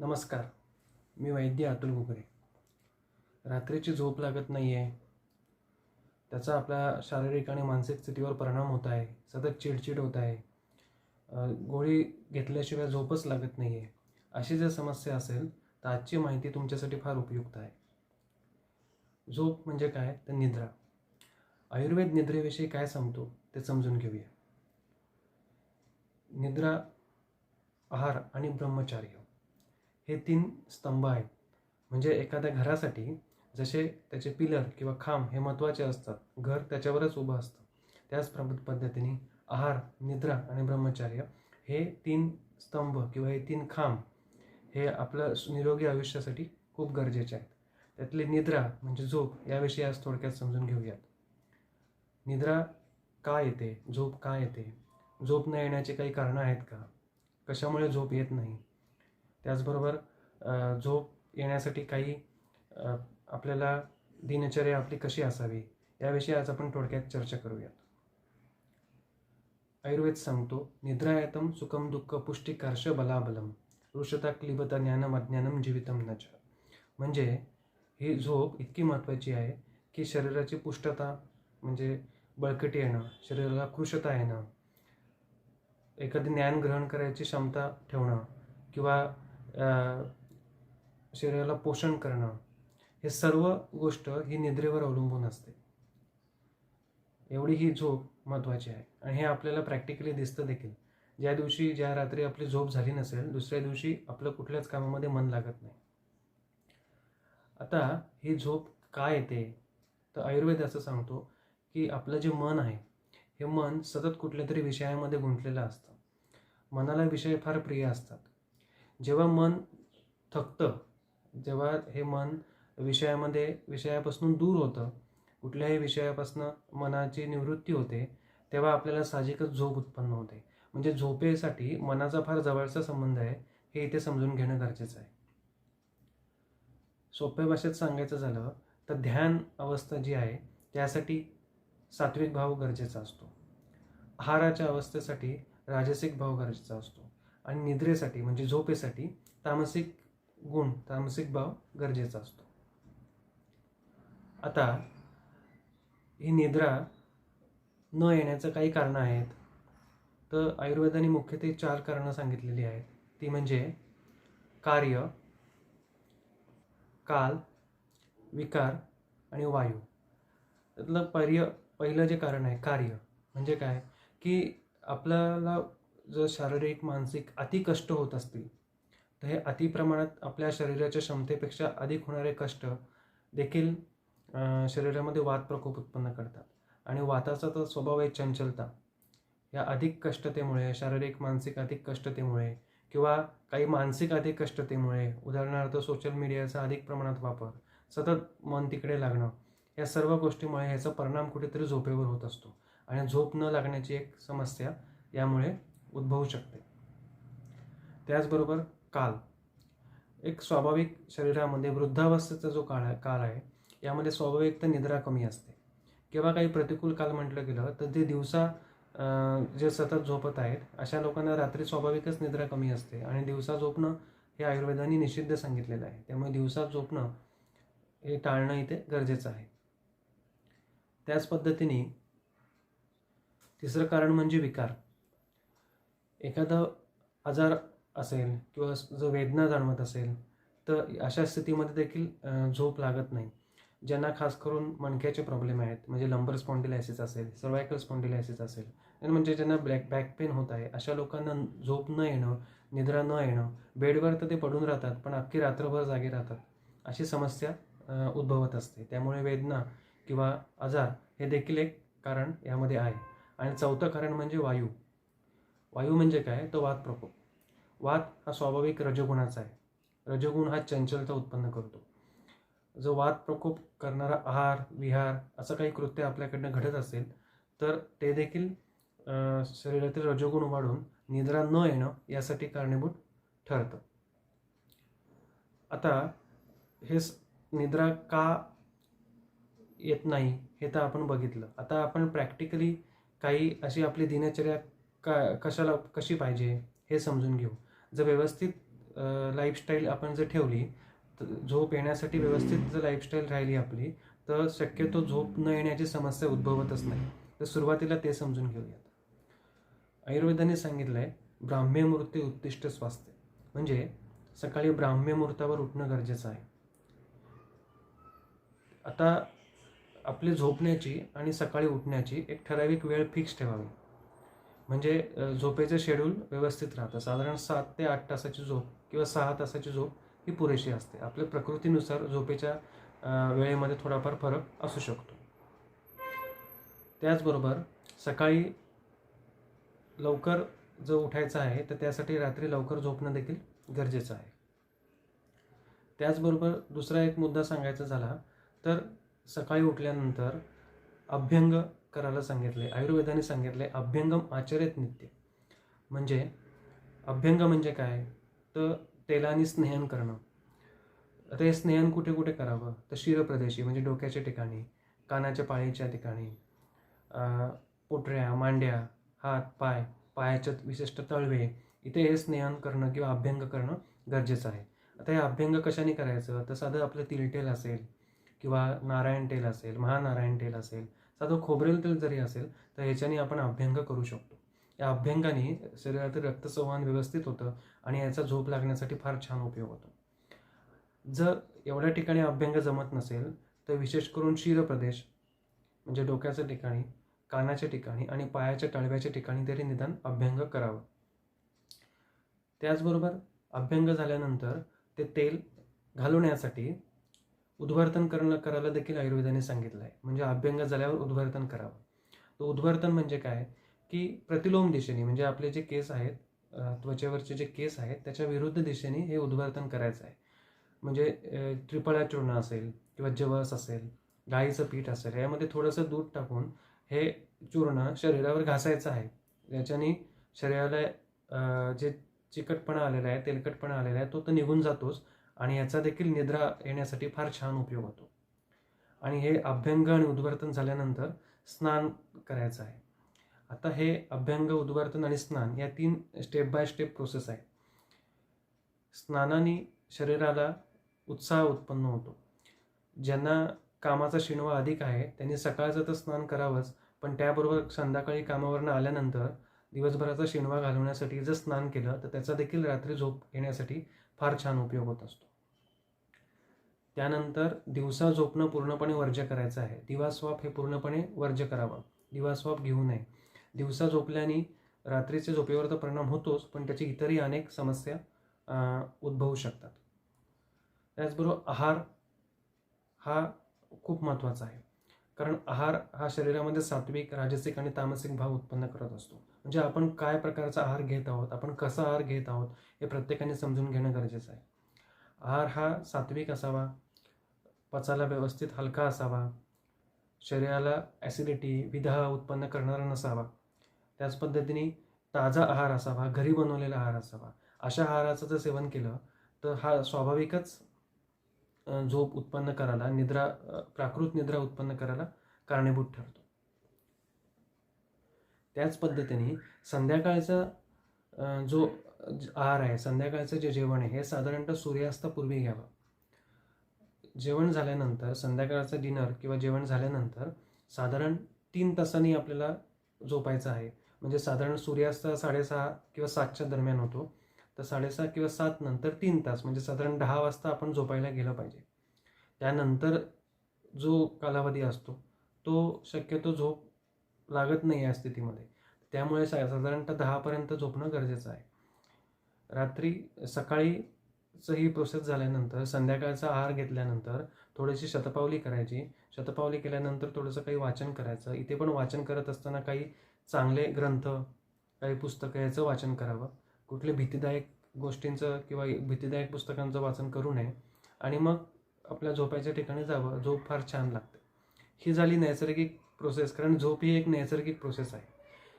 नमस्कार मी वैद्य अतुल घुगरे. रात्रीची झोप लागत नाही आहे त्याचा आपल्या शारीरिक आणि मानसिक स्थितीवर परिणाम होत आहे. सतत चिडचिड होत आहे. गोळी घेतल्याशिवाय झोपच लागत नाही आहे अशी जर समस्या असेल तर आजची माहिती तुमच्यासाठी फार उपयुक्त आहे. झोप म्हणजे काय? तर निद्रा. आयुर्वेद निद्रेविषयी काय सांगतो ते समजून घेऊया. निद्रा आहार आणि ब्रह्मचार्य. हे तीन स्तंभ आहेत. म्हणजे एखाद्या घरासाठी जसे त्याचे पिलर किंवा खांब हे महत्त्वाचे असतात. घर त्याच्यावरच उभं असतं. त्याच पद्धतीने आहार निद्रा आणि ब्रह्मचार्य हे तीन स्तंभ किंवा हे तीन खांब हे आपलं निरोगी आयुष्यासाठी खूप गरजेचे आहेत. त्यातली निद्रा म्हणजे झोप याविषयी आज थोडक्यात समजून घेऊयात. निद्रा का येते? झोप का येते? झोप न येण्याची काही कारणं आहेत का? कशामुळे झोप येत नाही? त्याचबरोबर झोप येण्यासाठी काही आपल्याला दिनचर्या आपली कशी असावी याविषयी आज आपण थोडक्यात चर्चा करूयात. आयुर्वेद सांगतो निद्रायतम सुखम दुःख पुष्टिकर्ष बलाबलम ऋषता क्लिबता ज्ञानम अज्ञानम जीवितम न म्हणजे ही झोप इतकी महत्त्वाची आहे की शरीराची पुष्टता म्हणजे बळकटी येणं शरीराला कृशता येणं एखादी ज्ञान ग्रहण करायची क्षमता ठेवणं किंवा शरीराला पोषण करणं हे सर्व गोष्ट ही निद्रेवर अवलंबून असते. एवढी ही झोप महत्त्वाची आहे आणि हे आपल्याला प्रॅक्टिकली दिसतं देखील. ज्या दिवशी ज्या रात्री आपली झोप झाली नसेल दुसऱ्या दिवशी आपलं कुठल्याच कामामध्ये मन लागत नाही. आता ही झोप का येते? तर आयुर्वेद असं सांगतो की आपलं जे मन आहे हे मन सतत कुठल्या तरी विषयामध्ये गुंतलेलं असतं. मनाला विषय फार प्रिय असतात. जेव्हा मन थकतं जेव्हा हे मन विषयामध्ये विषयापासून दूर होतं कुठल्याही विषयापासून मनाची निवृत्ती होते तेव्हा आपल्याला साहजिकच झोप उत्पन्न होते. म्हणजे झोपेसाठी मनाचा फार जवळचा संबंध आहे हे इथे समजून घेणं गरजेचं आहे. सोप्या भाषेत सांगायचं झालं तर ध्यान अवस्था जी आहे त्यासाठी सात्विक भाव गरजेचा असतो. आहाराच्या अवस्थेसाठी राजसिक भाव गरजेचा असतो. आणि निद्रेसाठी म्हणजे झोपेसाठी तामसिक गुण तामसिक भाव गरजेचा असतो. आता ही निद्रा न येण्याचं काही कारणं आहेत. तर आयुर्वेदाने मुख्यत्वे चार कारणं सांगितलेली आहेत. ती म्हणजे कार्य काल विकार आणि वायू. त्यातलं पर्य पहिलं जे कारण आहे कार्य म्हणजे काय? की आपल्याला जर शारीरिक मानसिक अति कष्ट होत असतील तर हे अति प्रमाणात आपल्या शरीराच्या क्षमतेपेक्षा अधिक होणारे कष्ट देखील शरीरामध्ये वात प्रकोप उत्पन्न करतात. आणि वाताचा तर स्वभाव आहे चंचलता. या अधिक कष्टतेमुळे शारीरिक मानसिक अधिक कष्टतेमुळे किंवा काही मानसिक अधिक कष्टतेमुळे उदाहरणार्थ सोशल मीडियाचा अधिक प्रमाणात वापर सतत मन तिकडे लागणं या सर्व गोष्टीमुळे ह्याचा परिणाम कुठेतरी झोपेवर होत असतो. आणि झोप न लागण्याची एक समस्या यामुळे उद्भवू शकते. त्याचबरोबर काल. एक स्वाभाविक शरीरामध्ये वृद्धावस्थेचा जो काळ आहे काळ आहे यामध्ये स्वाभाविक तर निद्रा कमी असते. किंवा काही प्रतिकूल काल म्हटलं गेलं तर ते दिवसा जे सतत झोपत आहेत अशा लोकांना रात्री स्वाभाविकच निद्रा कमी असते. आणि दिवसा झोपणं हे आयुर्वेदाने निषिद्ध सांगितलेलं आहे. त्यामुळे दिवसा झोपणं हे टाळणं इथे गरजेचं आहे. त्याच पद्धतीने तिसरं कारण म्हणजे विकार. एखादा आजार असेल किंवा जो वेदना जाणवत असेल तर अशा स्थितीमध्ये देखील झोप लागत नाही. ज्यांना खास करून मणक्याचे प्रॉब्लेम आहेत म्हणजे लंबर स्पॉन्डिलायसिस असेल सर्वायकल स्पॉन्डिलायसिस असेल आणि म्हणजे ज्यांना ब्लॅक बॅक पेन होत आहे अशा लोकांना झोप न येणं निद्रा न येणं बेडवर तर ते पडून राहतात पण अख्खी रात्रभर जागे राहतात अशी समस्या उद्भवत असते. त्यामुळे वेदना किंवा आजार हे देखील एक कारण यामध्ये आहे. आणि चौथं कारण म्हणजे वायू. वायू म्हणजे काय? तर वात प्रकोप. वात हा स्वाभाविक रजगुणाचा आहे. रजगुण हा चंचलता उत्पन्न करतो. जो वात प्रकोप करणारा आहार विहार असं काही कृत्य आपल्याकडनं घडत असेल तर ते देखील शरीरातील रजोगुण वाढून निद्रा न येणं यासाठी कारणीभूत ठरतं. आता हे निद्रा का येत नाही हे तर आपण बघितलं. आता आपण प्रॅक्टिकली काही अशी आपली दिनचर्या का कशाला कशी पाहिजे हे समजून घेऊ. जर व्यवस्थित लाईफस्टाईल आपण जर ठेवली तर झोप येण्यासाठी व्यवस्थित जर लाईफस्टाईल राहिली आपली तर शक्यतो झोप न येण्याची समस्या उद्भवतच नाही. तर सुरुवातीला ते समजून घेऊयात. आयुर्वेदाने सांगितलं आहे ब्राह्म्य मूर्ती स्वास्थ्य. म्हणजे सकाळी ब्राह्म्यमुहूर्तावर उठणं गरजेचं आहे. आता आपली झोपण्याची आणि सकाळी उठण्याची एक ठराविक वेळ फिक्स ठेवावी. म्हणजे झोपेचं शेड्यूल व्यवस्थित राहतं. साधारण सात ते आठ तासाची झोप किंवा सहा तासाची झोप ही पुरेशी असते. आपल्या प्रकृतीनुसार झोपेच्या वेळेमध्ये थोडाफार फरक असू शकतो. त्याचबरोबर सकाळी लवकर जर उठायचं आहे तर त्यासाठी रात्री लवकर झोपणं देखील गरजेचं आहे. त्याचबरोबर दुसरा एक मुद्दा सांगायचा झाला तर सकाळी उठल्यानंतर अभ्यंग करायला सांगितले. आयुर्वेदाने सांगितले अभ्यंगम आचरित नित्य. म्हणजे अभ्यंग म्हणजे काय? तर तेलाने स्नेहन करणं. आता हे स्नेहन कुठे कुठे करावं? तर शिरप्रदेशी म्हणजे डोक्याच्या ठिकाणी कानाच्या पाळीच्या ठिकाणी पोटऱ्या मांड्या हात पाय पायाच्या विशिष्ट तळवे इथे हे स्नेहन करणं किंवा अभ्यंग करणं गरजेचं आहे. आता हे अभ्यंग कशाने करायचं? तर साधं आपलं तिलटेल असेल किंवा नारायण तेल असेल महानारायण तेल असेल साधं खोबरेल तेल जरी असेल तर ह्याच्याने आपण अभ्यंग करू शकतो. या अभ्यंगाने शरीरातील रक्तसंवहन व्यवस्थित होतं आणि याचा झोप लागण्यासाठी फार छान उपयोग होतो. जर एवढ्या ठिकाणी अभ्यंग जमत नसेल तर विशेष करून शिरप्रदेश म्हणजे डोक्याच्या ठिकाणी कानाच्या ठिकाणी आणि पायाच्या टळव्याच्या ठिकाणी तरी निदान अभ्यंग करावं. त्याचबरोबर अभ्यंग झाल्यानंतर ते तेल घालवण्यासाठी उद्वर्तन करणं करायला देखील आयुर्वेदाने सांगितलं आहे म्हणजे अभ्यंग झाल्यावर उद्वर्तन करावं. तर उद्वर्तन म्हणजे काय? की प्रतिलोम दिशेने म्हणजे आपले जे केस आहेत त्वचेवरचे जे केस आहेत त्याच्या विरुद्ध दिशेने हे उद्वर्तन करायचं आहे. म्हणजे त्रिपळा चूर्ण असेल किंवा जवस असेल गाईचं पीठ असेल यामध्ये थोडंसं दूध टाकून हे चूर्ण शरीरावर घासायचं आहे. याच्याने शरीराला जे चिकटपणा आलेला आहे तेलकटपणा आलेला आहे तो तर निघून जातोच. आणि याचा देखील निद्रा येण्यासाठी फार छान उपयोग होतो. आणि हे अभ्यंग आणि उद्वर्तन झाल्यानंतर स्नान करायचं आहे. आता हे अभ्यंग उद्वर्तन आणि स्नान या तीन स्टेप बाय स्टेप प्रोसेस आहे. स्नानाने शरीराला उत्साह उत्पन्न होतो. ज्यांना कामाचा शिणवा अधिक आहे त्यांनी सकाळचं तर स्नान करावंच पण त्याबरोबर संध्याकाळी कामावरनं आल्यानंतर दिवसभराचा शिणवा घालवण्यासाठी जर स्नान केलं तर त्याचा देखील रात्री झोप येण्यासाठी फार छान उपयोग होत असतो. त्यानंतर दिवसा झोपणं पूर्णपणे वर्ज्य करायचं आहे. दिवास्वाप हे पूर्णपणे वर्ज्य करावं. दिवास्वाप घेऊ नये. दिवसा झोपल्याने रात्रीच्या झोपेवर तर परिणाम होतोच पण त्याची इतरही अनेक समस्या उद्भवू शकतात. त्याचबरोबर आहार हा खूप महत्त्वाचा आहे. कारण आहार हा शरीरामध्ये सात्विक राजसिक आणि तामसिक भाव उत्पन्न करत असतो. म्हणजे आपण काय प्रकारचा आहार घेत आहोत आपण कसा आहार घेत आहोत हे प्रत्येकाने समजून घेणं गरजेचं आहे. आहार हा सात्विक असावा पचायला व्यवस्थित हलका असावा शरीराला ॲसिडिटी विधा उत्पन्न करणारा नसावा. त्याच पद्धतीने ताजा आहार असावा घरी बनवलेला आहार असावा. अशा आहाराचं जर सेवन केलं तर हा स्वाभाविकच झोप उत्पन्न करायला निद्रा प्राकृत निद्रा उत्पन्न करायला कारणीभूत ठरतो. त्याच पद्धतीने संध्याकाळचा जो आहार आहे संध्याकाळचं जे जेवण आहे हे साधारणतः सूर्यास्तापूर्वी घ्यावं. जेवण झाल्यानंतर संध्याकाळचं डिनर किंवा जेवण झाल्यानंतर साधारण तीन तासांनी आपल्याला झोपायचं आहे. म्हणजे साधारण सूर्यास्त साडेसहा किंवा सातच्या दरम्यान होतो. तर साडेसहा किंवा सात नंतर तीन तास म्हणजे साधारण दहा वाजता आपण झोपायला गेलं पाहिजे. त्यानंतर जो कालावधी असतो तो शक्यतो झोप लागत नाही या स्थितीमध्ये. त्यामुळे सा साधारणतः दहापर्यंत झोपणं गरजेचं आहे. रात्री सकाळीचं ही प्रोसेस झाल्यानंतर संध्याकाळचा आहार घेतल्यानंतर थोडीशी शतपावली करायची. शतपावली केल्यानंतर थोडंसं काही वाचन करायचं. इथे पण वाचन करत असताना काही चांगले ग्रंथ काही पुस्तकं याचं वाचन करावं. कुठले भीतीदायक गोष्टींचं किंवा भीतीदायक पुस्तकांचं वाचन करू नये. आणि मग आपल्या झोपायच्या ठिकाणी जावं. झोप फार छान लागते. ही झाली नैसर्गिक प्रोसेस कारण झोप ही एक नैसर्गिक प्रोसेस आहे.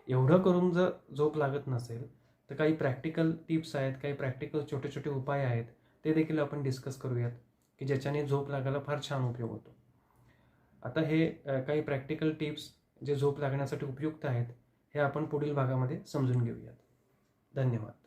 एवढं करून जर झोप लागत नसेल तर काही प्रॅक्टिकल टिप्स आहेत काही प्रॅक्टिकल छोटे छोटे उपाय आहेत ते देखील आपण डिस्कस करूयात की ज्याच्याने झोप लागायला फार छान उपयोग होतो. आता हे काही प्रॅक्टिकल टिप्स जे झोप लागण्यासाठी उपयुक्त आहेत हे आपण पुढील भागामध्ये समजून घेऊयात. धन्यवाद.